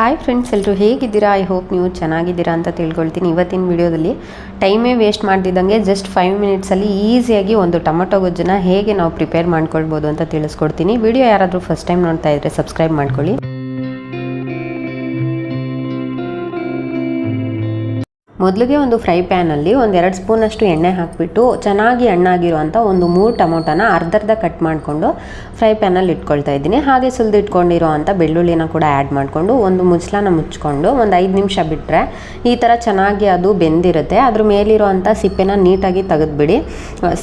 Hi friends ಎಲ್ಲರೂ ಹೇಗಿದ್ದೀರಾ? I hope ನೀವು ಚೆನ್ನಾಗಿದ್ದೀರಾ ಅಂತ ತಿಳ್ಕೊಳ್ತೀನಿ. ಇವತ್ತಿನ ವಿಡಿಯೋದಲ್ಲಿ ಟೈಮೇ ವೇಸ್ಟ್ ಮಾಡ್ತಿದ್ದಂಗೆ ಜಸ್ಟ್ ಫೈವ್ ಮಿನಿಟ್ಸಲ್ಲಿ ಈಸಿಯಾಗಿ ಒಂದು ಟೊಮೊಟೊ ಗೊಜ್ಜನ್ನ ಹೇಗೆ ನಾವು ಪ್ರಿಪೇರ್ ಮಾಡ್ಕೊಳ್ಬೋದು ಅಂತ ತಿಳಿಸ್ಕೊಡ್ತೀನಿ. ವಿಡಿಯೋ ಯಾರಾದರೂ ಫಸ್ಟ್ ಟೈಮ್ ನೋಡ್ತಾ ಇದ್ದರೆ ಸಬ್ಸ್ಕ್ರೈಬ್ ಮಾಡ್ಕೊಳ್ಳಿ. ಮೊದಲಿಗೆ ಒಂದು ಫ್ರೈ ಪ್ಯಾನಲ್ಲಿ ಒಂದು ಎರಡು ಸ್ಪೂನಷ್ಟು ಎಣ್ಣೆ ಹಾಕಿಬಿಟ್ಟು ಚೆನ್ನಾಗಿ ಹಣ್ಣಾಗಿರುವಂಥ ಒಂದು ಮೂರು ಟೊಮೊಟೊನ ಅರ್ಧರ್ಧ ಕಟ್ ಮಾಡಿಕೊಂಡು ಫ್ರೈ ಪ್ಯಾನಲ್ಲಿ ಇಟ್ಕೊಳ್ತಾ ಇದ್ದೀನಿ. ಹಾಗೆ ಸುಲಿದು ಇಟ್ಕೊಂಡಿರೋ ಅಂಥ ಬೆಳ್ಳುಳ್ಳಿನ ಕೂಡ ಆ್ಯಡ್ ಮಾಡಿಕೊಂಡು ಒಂದು ಮುಚ್ಚಲನ ಮುಚ್ಕೊಂಡು ಒಂದು ಐದು ನಿಮಿಷ ಬಿಟ್ಟರೆ ಈ ಥರ ಚೆನ್ನಾಗಿ ಅದು ಬೆಂದಿರುತ್ತೆ. ಅದ್ರ ಮೇಲಿರೋ ಸಿಪ್ಪೆನ ನೀಟಾಗಿ ತೆಗೆದುಬಿಡಿ.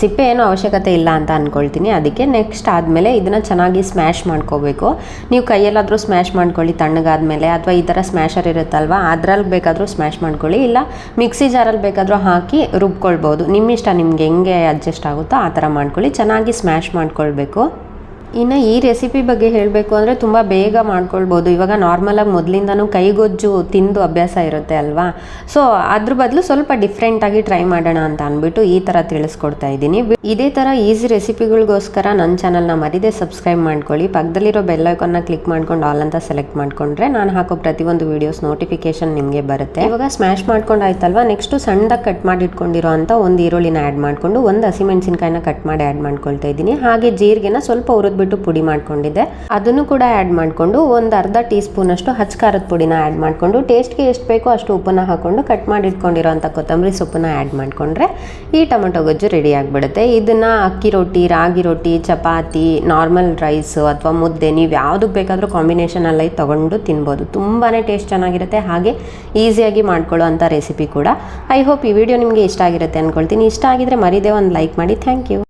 ಸಿಪ್ಪೆ ಏನೂ ಅವಶ್ಯಕತೆ ಇಲ್ಲ ಅಂತ ಅಂದ್ಕೊಳ್ತೀನಿ ಅದಕ್ಕೆ ನೆಕ್ಸ್ಟ್ ಆದಮೇಲೆ ಇದನ್ನು ಚೆನ್ನಾಗಿ ಸ್ಮ್ಯಾಶ್ ಮಾಡ್ಕೋಬೇಕು. ನೀವು ಕೈಯಲ್ಲಾದರೂ ಸ್ಮ್ಯಾಶ್ ಮಾಡ್ಕೊಳ್ಳಿ ತಣ್ಣಗಾದ ಮೇಲೆ ಅಥವಾ ಈ ಥರ ಸ್ಮ್ಯಾಶರ್ ಇರುತ್ತಲ್ವ, ಅದ್ರಲ್ಲಿ ಬೇಕಾದರೂ ಸ್ಮ್ಯಾಶ್ ಮಾಡ್ಕೊಳ್ಳಿ. ಇಲ್ಲ ಮಿಕ್ಸಿ ಜಾರಲ್ಲಿ ಬೇಕಾದರೂ ಹಾಕಿ ರುಬ್ಕೊಳ್ಬೋದು. ನಿಮ್ಮಿಷ್ಟ ನಿಮ್ಗೆ ಹೆಂಗೆ ಅಡ್ಜಸ್ಟ್ ಆಗುತ್ತೋ ಆ ಥರ ಮಾಡ್ಕೊಳ್ಳಿ. ಚೆನ್ನಾಗಿ ಸ್ಮ್ಯಾಶ್ ಮಾಡ್ಕೊಳ್ಬೇಕು. ಇನ್ನು ಈ ರೆಸಿಪಿ ಬಗ್ಗೆ ಹೇಳಬೇಕು ಅಂದರೆ ತುಂಬ ಬೇಗ ಮಾಡ್ಕೊಳ್ಬೋದು. ಇವಾಗ ನಾರ್ಮಲಾಗಿ ಮೊದಲಿಂದನೂ ಕೈಗೊಜ್ಜು ತಿಂದು ಅಭ್ಯಾಸ ಇರುತ್ತೆ ಅಲ್ವಾ? ಸೊ ಅದ್ರ ಬದಲು ಸ್ವಲ್ಪ ಡಿಫ್ರೆಂಟಾಗಿ ಟ್ರೈ ಮಾಡೋಣ ಅಂತ ಅಂದ್ಬಿಟ್ಟು ಈ ಥರ ತಿಳಿಸ್ಕೊಡ್ತಾ ಇದ್ದೀನಿ. ಇದೇ ಥರ ಈಸಿ ರೆಸಿಪಿಗಳಿಗೋಸ್ಕರ ನನ್ನ ಚಾನಲ್ನ ಮರಿದೇ ಸಬ್ಸ್ಕ್ರೈಬ್ ಮಾಡ್ಕೊಳ್ಳಿ. ಪಕ್ಕದಲ್ಲಿರೋ ಬೆಲ್ಲೈಕನ್ನ ಕ್ಲಿಕ್ ಮಾಡ್ಕೊಂಡು ಆಲ್ ಅಂತ ಸೆಲೆಕ್ಟ್ ಮಾಡ್ಕೊಂಡ್ರೆ ನಾನು ಹಾಕೋ ಪ್ರತಿಯೊಂದು ವೀಡಿಯೋಸ್ ನೋಟಿಫಿಕೇಶನ್ ನಿಮಗೆ ಬರುತ್ತೆ. ಇವಾಗ ಸ್ಮ್ಯಾಶ್ ಮಾಡ್ಕೊಂಡು ಆಯ್ತಲ್ವಾ? ನೆಕ್ಸ್ಟು ಸಣ್ಣದಾಗಿ ಕಟ್ ಮಾಡಿ ಇಟ್ಕೊಂಡಿರೋ ಅಂತ ಒಂದು ಈರುಳ್ಳಿನ ಆ್ಯಡ್ ಮಾಡಿಕೊಂಡು ಒಂದು ಹಸಿಮೆಣಸಿನ್ಕಾಯಿನ ಕಟ್ ಮಾಡಿ ಆ್ಯಡ್ ಮಾಡ್ಕೊಳ್ತಾ ಇದ್ದೀನಿ. ಹಾಗೆ ಜೀರಿಗೆನ ಸ್ವಲ್ಪ ಹುರಿದ್ಬಿಟ್ಟು ಪುಡಿ ಮಾಡ್ಕೊಂಡಿದ್ದೆ. ಅದನ್ನು ಕೂಡ ಆ್ಯಡ್ ಮಾಡಿಕೊಂಡು ಒಂದು ಅರ್ಧ ಟೀ ಸ್ಪೂನ್ ಅಷ್ಟು ಹಚ್ ಖಾರದ ಪುಡಿನ ಆ್ಯಡ್ ಮಾಡಿಕೊಂಡು ಟೇಸ್ಟ್ಗೆ ಎಷ್ಟು ಬೇಕೋ ಅಷ್ಟು ಉಪ್ಪನ್ನ ಹಾಕೊಂಡು ಕಟ್ ಮಾಡಿ ಇಟ್ಕೊಂಡಿರೋಂಥ ಕೊತ್ತಂಬರಿ ಸೊಪ್ಪನ್ನ ಆ್ಯಡ್ ಮಾಡಿಕೊಂಡ್ರೆ ಈ ಟೊಮೊಟೊ ಗೊಜ್ಜು ರೆಡಿ ಆಗಿಬಿಡುತ್ತೆ. ಇದನ್ನು ಅಕ್ಕಿ ರೊಟ್ಟಿ, ರಾಗಿ ರೊಟ್ಟಿ, ಚಪಾತಿ ನಾರ್ಮಲ್ ರೈಸು ಅಥವಾ ಮುದ್ದೆ ನೀವು ಯಾವುದಕ್ಕೆ ಬೇಕಾದರೂ ಕಾಂಬಿನೇಷನಲ್ಲಿ ತೊಗೊಂಡು ತಿನ್ಬೋದು. ತುಂಬಾ ಟೇಸ್ಟ್ ಚೆನ್ನಾಗಿರುತ್ತೆ. ಹಾಗೆ ಈಸಿಯಾಗಿ ಮಾಡ್ಕೊಳ್ಳೋ ಅಂಥ ರೆಸಿಪಿ ಕೂಡ. ಐ ಹೋಪ್ ಈ ವಿಡಿಯೋ ನಿಮಗೆ ಇಷ್ಟ ಆಗಿರುತ್ತೆ ಅಂದ್ಕೊಳ್ತೀನಿ ಇಷ್ಟ ಆಗಿದ್ರೆ ಮರಿದೇ ಒಂದು ಲೈಕ್ ಮಾಡಿ. Thank you